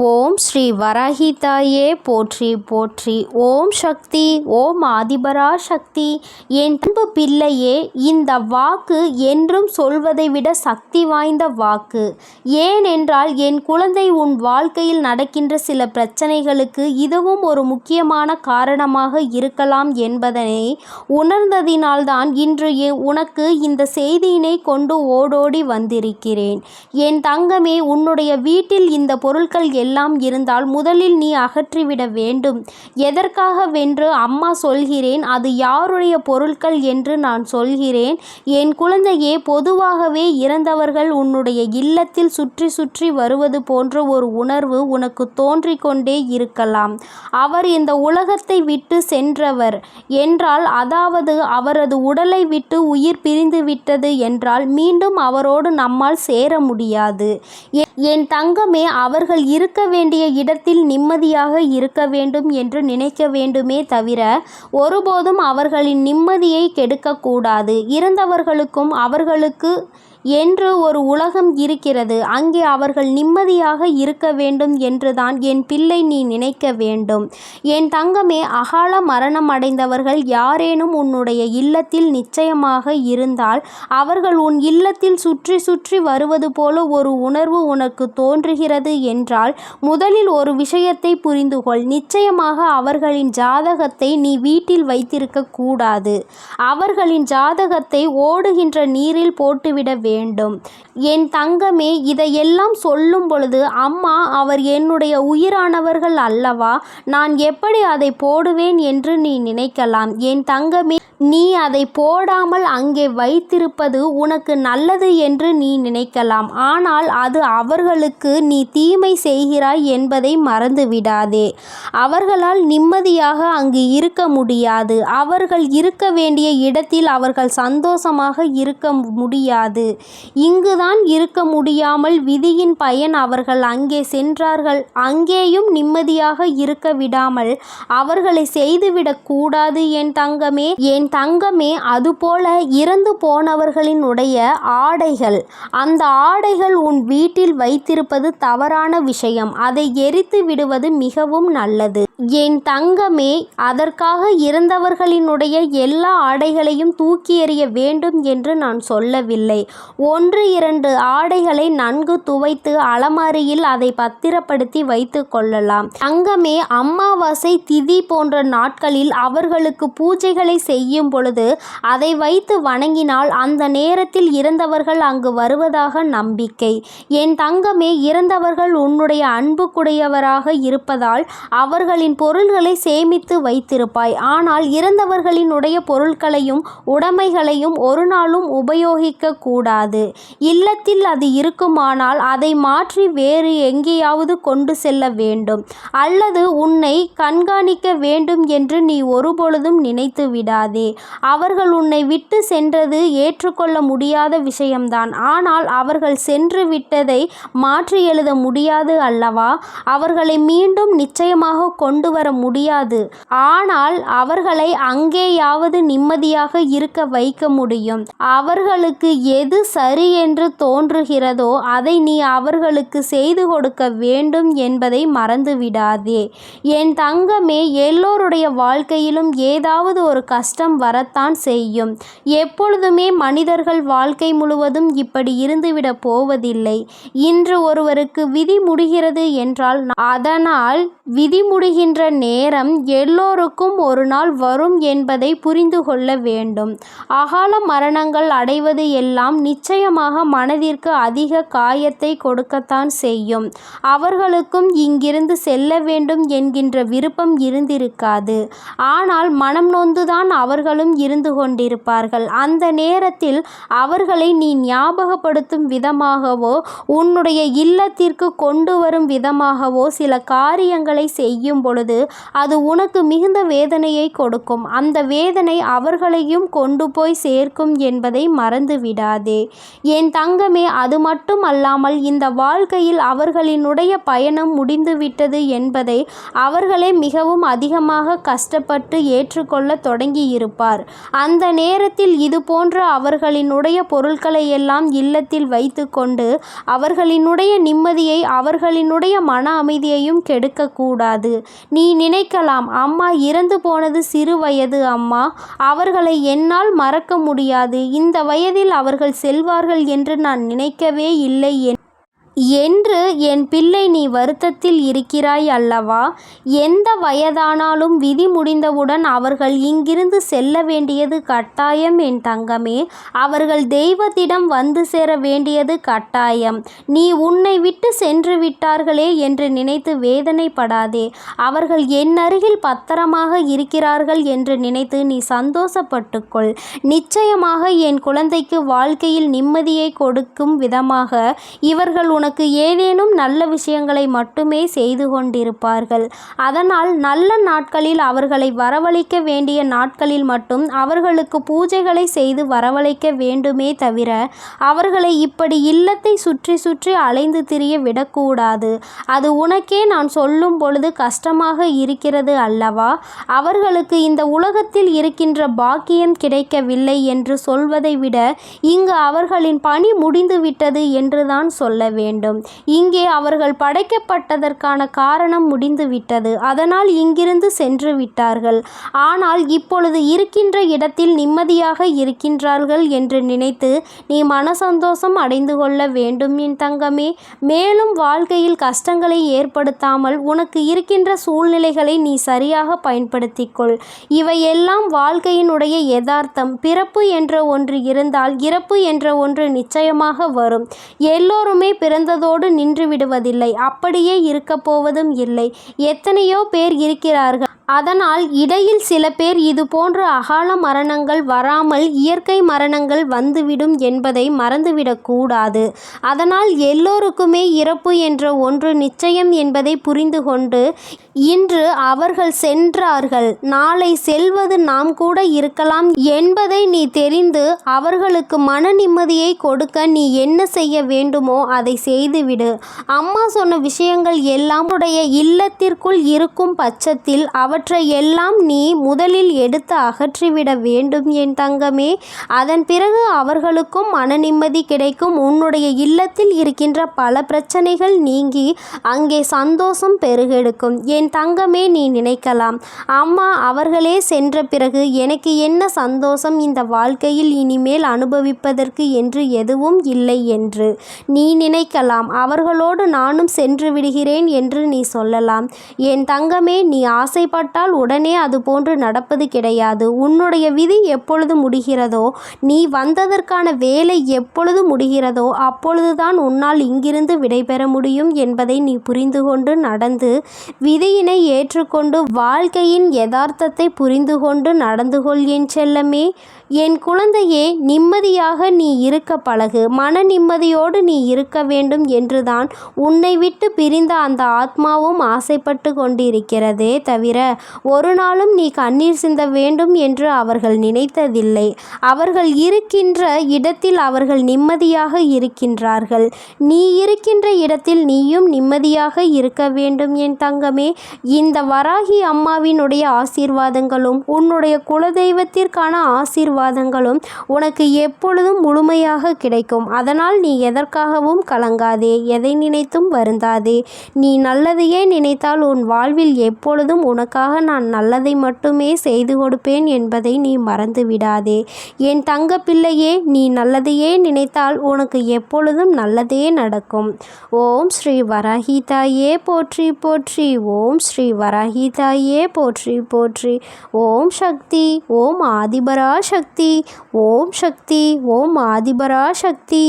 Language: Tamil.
ஓம் ஸ்ரீ வராகிதாயே போற்றி போற்றி. ஓம் சக்தி ஓம் ஆதிபரா சக்தி. என் அன்பு பிள்ளையே இந்த வாக்கு என்றும் சொல்வதை விட சக்தி வாய்ந்த வாக்கு. ஏனென்றால் என் குழந்தை உன் வாழ்க்கையில் நடக்கின்ற சில பிரச்சனைகளுக்கு இதுவும் ஒரு முக்கியமான காரணமாக இருக்கலாம் என்பதனை உணர்ந்ததினால்தான் இன்று உனக்கு இந்த செய்தியினை கொண்டு ஓடோடி வந்திருக்கிறேன். என் தங்கமே உன்னுடைய வீட்டில் இந்த பொருட்கள் எல்லாம் இருந்தால் முதலில் நீ அகற்றிவிட வேண்டும். எதற்காக வென்று அம்மா சொல்கிறேன்? அது யாருடைய பொருட்கள் என்று நான் சொல்கிறேன். என் குழந்தையே பொதுவாகவே இறந்தவர்கள் உன்னுடைய இல்லத்தில் சுற்றி சுற்றி வருவது போன்ற ஒரு உணர்வு உனக்கு தோன்றிக் கொண்டே இருக்கலாம். அவர் இந்த உலகத்தை விட்டு சென்றவர் என்றால் அதாவது அவரது உடலை விட்டு உயிர் பிரிந்துவிட்டது என்றால் மீண்டும் அவரோடு நம்மால் சேர முடியாது. என் தங்கமே அவர்கள் இருக்க இருக்க வேண்டிய இடத்தில் நிம்மதியாக இருக்க வேண்டும் என்று நினைக்க வேண்டுமே தவிர ஒருபோதும் அவர்களின் நிம்மதியை கெடுக்கக்கூடாது. இறந்தவர்களுக்கும் அவர்களுக்கு என்று ஒரு உலகம் இருக்கிறது. அங்கே அவர்கள் நிம்மதியாக இருக்க வேண்டும் என்றுதான் என் பிள்ளை நீ நினைக்க வேண்டும். என் தங்கமே அகால மரணம் அடைந்தவர்கள் யாரேனும் உன்னுடைய இல்லத்தில் நிச்சயமாக இருந்தால் அவர்கள் உன் இல்லத்தில் சுற்றி சுற்றி வருவது போல ஒரு உணர்வு உனக்கு தோன்றுகிறது என்றால் முதலில் ஒரு விஷயத்தை புரிந்து கொள் நிச்சயமாக அவர்களின் ஜாதகத்தை நீ வீட்டில் வைத்திருக்க கூடாது. அவர்களின் ஜாதகத்தை ஓடுகின்ற நீரில் போட்டுவிட வேண்டும் வேண்டும். என் தங்கமே இதையெல்லாம் சொல்லும் பொழுது அம்மா அவர் என்னுடைய உயிரானவர்கள் அல்லவா? நான் எப்படி அதை போடுவேன் என்று நீ நினைக்கலாம். என் தங்கமே நீ அதை போடாமல் அங்கே வைத்திருப்பது உனக்கு நல்லது என்று நீ நினைக்கலாம். ஆனால் அது அவர்களுக்கு நீ தீமை செய்கிறாய் என்பதை மறந்து விடாதே அவர்களால் நிம்மதியாக அங்கு இருக்க முடியாது. அவர்கள் இருக்க வேண்டிய இடத்தில் அவர்கள் சந்தோஷமாக இருக்க முடியாது. இங்குதான் இருக்க முடியாமல் விதியின் பயன் அவர்கள் அங்கே சென்றார்கள். அங்கேயும் நிம்மதியாக இருக்க விடாமல் அவர்களை செய்துவிடக் கூடாது என் தங்கமே. என் தங்கமே அதுபோல இறந்து போனவர்களினுடைய ஆடைகள். அந்த ஆடைகள் உன் வீட்டில் வைத்திருப்பது தவறான விஷயம். அதை எரித்து விடுவது மிகவும் நல்லது. என் தங்கமே அதற்காக இறந்தவர்களினுடைய எல்லா ஆடைகளையும் தூக்கி எறிய வேண்டும் என்று நான் சொல்லவில்லை. ஒன்று இரண்டு ஆடைகளை நன்கு துவைத்து அலமாரியில் அதை பத்திரப்படுத்தி வைத்து கொள்ளலாம். தங்கமே அமாவாசை திதி போன்ற நாட்களில் அவர்களுக்கு பூஜைகளை செய்யும் பொழுது அதை வைத்து வணங்கினால் அந்த நேரத்தில் இறந்தவர்கள் அங்கு வருவதாக நம்பிக்கை. என் தங்கமே இறந்தவர்கள் உன்னுடைய அன்புக்குடையவராக இருப்பதால் அவர்களின் பொருள்களை சேமித்து வைத்திருப்பாய். ஆனால் இறந்தவர்களினுடைய பொருட்களையும் உடைமைகளையும் ஒரு நாளும் உபயோகிக்க கூடாது. இல்லத்தில் அது இருக்குமானால் அதை மாற்றி வேறு எங்கேயாவது கொண்டு செல்ல வேண்டும். அல்லது உன்னை கண்காணிக்க வேண்டும் என்று நீ ஒருபொழுதும் நினைத்து விடாதே. அவர்கள் உன்னை விட்டு சென்றது ஏற்றுக்கொள்ள முடியாத விஷயம்தான். ஆனால் அவர்கள் சென்று விட்டதை மாற்றி எழுத முடியாது அல்லவா? அவர்களை மீண்டும் நிச்சயமாக கொண்டு வர முடியாது. ஆனால் அவர்களை அங்கேயாவது நிம்மதியாக இருக்க வைக்க முடியும். அவர்களுக்கு எது சரி என்று தோன்றுகிறதோ அதை நீ அவர்களுக்கு செய்து கொடுக்க வேண்டும் என்பதை மறந்து விடாதே என் தங்கமே எல்லோருடைய வாழ்க்கையிலும் ஏதாவது ஒரு கஷ்டம் வரத்தான் செய்யும். எப்பொழுதுமே மனிதர்கள் வாழ்க்கை முழுவதும் இப்படி இருந்துவிடப் போவதில்லை. இன்று ஒருவருக்கு விதி முடிகிறது என்றால் அதனால் விதி முடிகின்ற நேரம் எல்லோருக்கும் ஒரு நாள் வரும் என்பதை புரிந்து கொள்ள வேண்டும். அகால மரணங்கள் அடைவது எல்லாம் நிச்சயமாக மனதிற்கு அதிக காயத்தை கொடுக்கத்தான் செய்யும். அவர்களுக்கும் இங்கிருந்து செல்ல வேண்டும் என்கின்ற விருப்பம் இருந்திருக்காது. ஆனால் மனம் நொந்துதான் அவர்களும் இருந்து கொண்டிருப்பார்கள். அந்த நேரத்தில் அவர்களை நீ ஞாபகப்படுத்தும் விதமாகவோ உன்னுடைய இல்லத்திற்கு கொண்டு வரும் விதமாகவோ சில காரியங்களை செய்யும் பொழுது அது உனக்கு மிகுந்த வேதனையை கொடுக்கும். அந்த வேதனை அவர்களையும் கொண்டு போய் சேர்க்கும் என்பதை மறந்து விடாதே என் தங்கமே அது மட்டும் அல்லாமல் இந்த வாழ்க்கையில் அவர்களினுடைய பயணம் முடிந்துவிட்டது என்பதை அவர்களே மிகவும் அதிகமாக கஷ்டப்பட்டு ஏற்றுக்கொள்ள தொடங்கியிருப்பார். அந்த நேரத்தில் இது போன்ற அவர்களினுடைய பொருட்களை எல்லாம் இல்லத்தில் வைத்துக்கொண்டு அவர்களினுடைய நிம்மதியை அவர்களினுடைய மன அமைதியையும் கெடுக்கக்கூடாது நீ நினைக்கலாம் அம்மா இறந்து போனது சிறு வயது அம்மா. அவர்களை என்னால் மறக்க முடியாது. இந்த வயதில் அவர்கள் செல்வார்கள் என்று நான் நினைக்கவே இல்லை என் என்று என் பிள்ளை நீ வருத்தத்தில் இருக்கிறாய் அல்லவா? எந்த வயதானாலும் விதி முடிந்தவுடன் அவர்கள் இங்கிருந்து செல்ல வேண்டியது கட்டாயம் என் தங்கமே. அவர்கள் தெய்வத்திடம் வந்து சேர வேண்டியது கட்டாயம். நீ உன்னை விட்டு சென்று விட்டார்களே என்று நினைத்து வேதனைப்படாதே. அவர்கள் என் அருகில் பத்திரமாக இருக்கிறார்கள் என்று நினைத்து நீ சந்தோஷப்பட்டுக்கொள். நிச்சயமாக என் குழந்தைக்கு வாழ்க்கையில் நிம்மதியை கொடுக்கும் விதமாக இவர்கள் உனக்கு ஏதேனும் நல்ல விஷயங்களை மட்டுமே செய்து கொண்டிருப்பார்கள். அதனால் நல்ல நாட்களில் அவர்களை வரவழைக்க வேண்டிய நாட்களில் மட்டும் அவர்களுக்கு பூஜைகளை செய்து வரவழைக்க வேண்டுமே தவிர அவர்களை இப்படி இல்லத்தை சுற்றி சுற்றி அலைந்து திரிய விடக்கூடாது. அது உனக்கே நான் சொல்லும் பொழுது கஷ்டமாக இருக்கிறது அல்லவா? அவர்களுக்கு இந்த உலகத்தில் இருக்கின்ற பாக்கியம் கிடைக்கவில்லை என்று சொல்வதை விட இங்கு அவர்களின் பணி முடிந்துவிட்டது என்றுதான் சொல்ல வேண்டும். வேண்டும். இங்கே அவர்கள் படைக்கப்பட்டதற்கான காரணம் முடிந்துவிட்டது. அதனால் இங்கிருந்து சென்று விட்டார்கள் ஆனால் இப்பொழுது இருக்கின்ற இடத்தில் நிம்மதியாக இருக்கின்றார்கள் என்று நினைத்து நீ மனசந்தோஷம் அடைந்து கொள்ள வேண்டும் என் தங்கமே. மேலும் வாழ்க்கையில் கஷ்டங்களை ஏற்படுத்தாமல் உனக்கு இருக்கின்ற சூழ்நிலைகளை நீ சரியாக பயன்படுத்திக்கொள். இவையெல்லாம் வாழ்க்கையினுடைய யதார்த்தம். பிறப்பு என்ற ஒன்று இருந்தால் இறப்பு என்ற ஒன்று நிச்சயமாக வரும். எல்லோருமே பிறந்த பிறந்ததோடு நின்று விடுவதில்லை. அப்படியே இருக்கப்போவதும் இல்லை. எத்தனையோ பேர் இருக்கிறார்கள். அதனால் இடையில் சில பேர் இது போன்ற அகால மரணங்கள் வராமல் இயற்கை மரணங்கள் வந்துவிடும் என்பதை மறந்துவிடக்கூடாது அதனால் எல்லோருக்குமே இறப்பு என்ற ஒன்று நிச்சயம் என்பதை புரிந்து கொண்டு இன்று அவர்கள் சென்றார்கள். நாளை செல்வது நாம் கூட இருக்கலாம் என்பதை நீ தெரிந்து அவர்களுக்கு மன நிம்மதியை கொடுக்க நீ என்ன செய்ய வேண்டுமோ அதை செய்துவிடு. அம்மா சொன்ன விஷயங்கள் எல்லாம் உடைய இல்லத்திற்குள் இருக்கும் பட்சத்தில் அவற்றை எல்லாம் நீ முதலில் எடுத்து அகற்றிவிட வேண்டும் என் தங்கமே. அதன் பிறகு அவர்களுக்கும் மன நிம்மதி கிடைக்கும். உன்னுடைய இல்லத்தில் இருக்கின்ற பல பிரச்சனைகள் நீங்கி அங்கே சந்தோஷம் பெருகெடுக்கும். என் தங்கமே நீ நினைக்கலாம். அம்மா அவர்களே சென்ற பிறகு எனக்கு என்ன சந்தோஷம்? இந்த வாழ்க்கையில் இனிமேல் அனுபவிப்பதற்கு என்று எதுவும் இல்லை என்று. நீ நினைக்கலாம். அவர்களோடு நானும் சென்று விடுகிறேன் என்று நீ சொல்லலாம். என் தங்கமே நீ ஆசைப்பட ஆசைப்பட்டால் உடனே அது போன்று நடப்பது கிடையாது. உன்னுடைய விதி எப்பொழுது முடிகிறதோ நீ வந்ததற்கான வேலை எப்பொழுது முடிகிறதோ அப்பொழுதுதான் உன்னால் இங்கிருந்து விடைபெற முடியும் என்பதை நீ புரிந்து கொண்டு நடந்து விதியினை ஏற்றுக்கொண்டு வாழ்க்கையின் யதார்த்தத்தை புரிந்து கொண்டு நடந்து கொள் என் செல்லமே. என் குழந்தையே நிம்மதியாக நீ இருக்க பழகு. மன நிம்மதியோடு நீ இருக்க வேண்டும் என்றுதான் உன்னை விட்டு பிரிந்த அந்த ஆத்மாவும் ஆசைப்பட்டு கொண்டிருக்கிறதே தவிர ஒரு நாளும் நீ கண்ணீர் சிந்த வேண்டும் என்று அவர்கள் நினைத்ததில்லை. அவர்கள் இருக்கின்ற இடத்தில் அவர்கள் நிம்மதியாக இருக்கின்றார்கள். நீ இருக்கின்ற இடத்தில் நீயும் நிம்மதியாக இருக்க வேண்டும் என் தங்கமே. இந்த வராகி அம்மாவினுடைய ஆசீர்வாதங்களும் உன்னுடைய குலதெய்வத்திற்கான ஆசீர்வாதங்களும் உனக்கு எப்பொழுதும் முழுமையாக கிடைக்கும். அதனால் நீ எதற்காகவும் கலங்காதே எதை நினைத்தும் வருந்தாதே. நீ நல்லதையே நினைத்தால் உன் வாழ்வில் எப்பொழுதும் உனக்காக உனக்காக நான் நல்லதை மட்டுமே செய்து கொடுப்பேன் என்பதை நீ மறந்து விடாதே. என் தங்க பிள்ளையே நீ நல்லதையே நினைத்தால் உனக்கு எப்பொழுதும் நல்லதே நடக்கும். ஓம் ஸ்ரீ வராகிதாயே போற்றி போற்றி. ஓம் ஸ்ரீ வராகிதாயே போற்றி போற்றி. ஓம் சக்தி ஓம் ஆதிபரா சக்தி ஓம் சக்தி ஓம் ஆதிபரா சக்தி